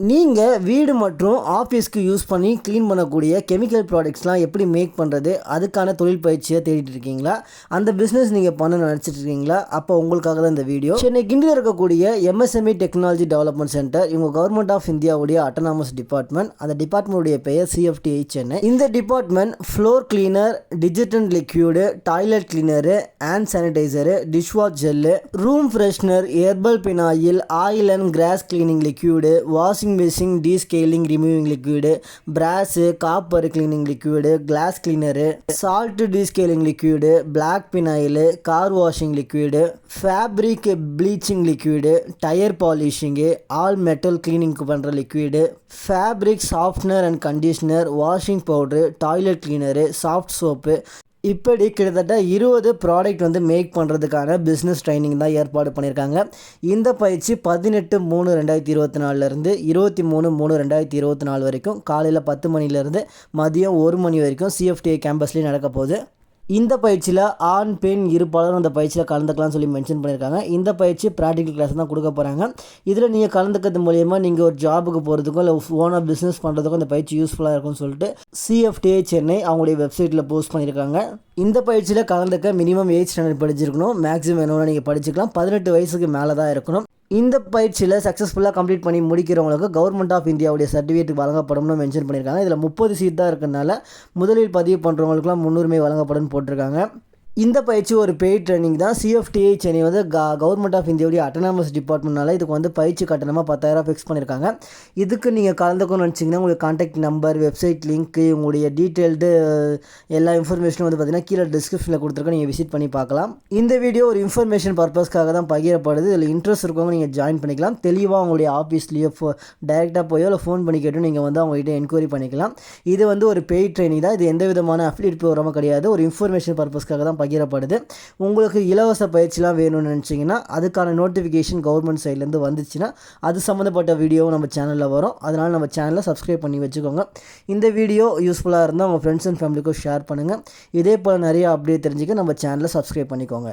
நீங்கள் வீடு மற்றும் ஆஃபீஸ்க்கு யூஸ் பண்ணி க்ளீன் பண்ணக்கூடிய கெமிக்கல் ப்ராடக்ட்ஸ்லாம் எப்படி மேக் பண்ணுறது அதுக்கான தொழில் பயிற்சியை தேடிட்டு இருக்கீங்களா? அந்த பிஸ்னஸ் நீங்கள் பண்ண நினச்சிட்டு இருக்கீங்களா? அப்போ உங்களுக்காக தான் இந்த வீடியோ சென்னை கிண்டியில் இருக்கக்கூடிய எம்எஸ்எம்இ டெக்னாலஜி டெவலப்மெண்ட் சென்டர் இவங்க கவர்மெண்ட் ஆஃப் இந்தியாவுடைய அட்டானமஸ் டிபார்ட்மெண்ட் அந்த டிபார்ட்மெண்ட்டுடைய பெயர் சிஎஃப்டிஐ சென்னை இந்த department floor cleaner digital liquid toilet cleaner hand sanitiser dishwash gel room freshener herbal phenyl oil and cross cleaning liquid washing machine descaling removing liquid brass copper cleaning liquid glass cleaner salt descaling liquid black phenyl car washing liquid fabric bleaching liquid tyre polishing all metal கிளீனிங்க்கு பண்ணுற liquid fabric softener and conditioner washing powder toilet cleaner soft soap இப்படி கிட்டத்தட்ட இருபது product வந்து make பண்ணுறதுக்கான business training தான் ஏற்பாடு பண்ணியிருக்காங்க. இந்த பயிற்சி பதினெட்டு மூணு ரெண்டாயிரத்தி இருபத்தி நாலுலேருந்து இருபத்தி மூணு மூணு ரெண்டாயிரத்தி இருபத்தி நாலு வரைக்கும் காலையில் பத்து மணிலேருந்து மதியம் ஒரு மணி வரைக்கும் சிஎஃப்டிஐ கேம்பஸ்லேயே நடக்க போகுது. இந்த பயிற்சியில் ஆண் பெண் இருப்பாளரும் அந்த பயிற்சியில் கலந்துக்கலாம்னு சொல்லி மென்ஷன் பண்ணியிருக்காங்க. இந்த பயிற்சி ப்ராக்டிக்கல் கிளாஸ் தான் கொடுக்க போகிறாங்க இதில் நீங்கள் கலந்துக்கிறது மூலியமாக நீங்கள் ஒரு ஜாபுக்கு போகிறதுக்கும் இல்லை ஓனாக பிஸ்னஸ் பண்ணுறதுக்கும் அந்த பயிற்சி யூஸ்ஃபுல்லாக இருக்கும்னு சொல்லிட்டு சிஎஃப்டிஏ சென்னை அவங்களுடைய வெப்சைட்டில் போஸ்ட் பண்ணியிருக்காங்க. இந்த பயிற்சியில் கலந்துக்க மினிமம் எயிட் ஸ்டாண்டர்ட் படிச்சிருக்கணும். மேக்ஸிமம் என்னென்னா நீங்கள் படிச்சுக்கலாம். பதினெட்டு வயசுக்கு மேலே தான் இருக்கணும். இந்த பயிற்சியில் சக்ஸஸ்ஃபுல்லாக கம்ப்ளீட் பண்ணி முடிக்கிறவங்களுக்கு கவர்மெண்ட் ஆஃப் இந்தியாவுடைய சர்டிஃபிகேட் வழங்கப்படும்னு மென்ஷன் பண்ணியிருக்காங்க. இதில் முப்பது சீட் தான் இருக்கிறதுனால முதலில் பதிவு பண்ணுறவங்களுக்குலாம் முன்னுரிமை வழங்கப்படும் போட்டிருக்காங்க. இந்த பயிற்சி ஒரு பெய்ட் ட்ரைனிங் தான். சிஎஃப்டிஐ சென்னை வந்து க கவர்மெண்ட் ஆஃப் இந்தியாவுடைய அட்டனாமஸ் டிபார்ட்மெண்ட்னால இதுக்கு வந்து பயிற்சி கட்டணமாக பத்தாயிரம் ஃபிக்ஸ் பண்ணியிருக்காங்க இதுக்கு நீங்கள் கலந்துக்கணும்னு நினச்சிங்கன்னா உங்களுக்கு காண்டாக்ட் நம்பர் வெப்சைட் லிங்க்கு உங்களுடைய டீட்டெயில்டு எல்லா இன்ஃபர்மேஷனும் வந்து பார்த்தீங்கன்னா கீழே டிஸ்கிரிப்ஷனில் கொடுத்துருக்கோம் நீங்கள் விசிட் பண்ணி பார்க்கலாம். இந்த வீடியோ ஒரு இன்ஃபர்மேஷன் பர்பஸ்க்காக தான் பகிரப்படுது. இதில் இன்ட்ரெஸ்ட் இருக்கவங்க நீங்கள் ஜாயின் பண்ணிக்கலாம். தெளிவாக உங்களுடைய ஆஃபீஸ்லேயோ ஃபோ டைரெக்டாக போயோ இல்லை ஃபோன் பண்ணி கேட்டு நீங்கள் வந்து அவங்ககிட்ட என்கொயரி பண்ணிக்கலாம். இது வந்து ஒரு பெய்ட் ட்ரைனிங் தான். இது எந்த விதமான அஃபிலியேட் ப்ரோக்ராமும் கிடையாது. ஒரு இன்ஃபர்மேஷன் பர்பஸ்க்காக தான் பகிரப்படுது. உங்களுக்கு இலவச பயிற்சிலாம் வேணும்னு நினச்சிங்கன்னா அதுக்கான நோட்டிஃபிகேஷன் கவர்மெண்ட் சைட்லேருந்து வந்துச்சுன்னா அது சம்மந்தப்பட்ட வீடியோவும் நம்ம சேனலில் வரும். அதனால் நம்ம சேனலை சப்ஸ்கிரைப் பண்ணி வச்சுக்கோங்க. இந்த வீடியோ யூஸ்ஃபுல்லாக இருந்தால் உங்கள் ஃப்ரெண்ட்ஸ் அண்ட் ஃபேமிலிக்கும் ஷேர் பண்ணுங்கள் இதே போல் நிறைய அப்டேட் தெரிஞ்சுக்க நம்ம சேனலை சப்ஸ்கிரைப் பண்ணிக்கோங்க.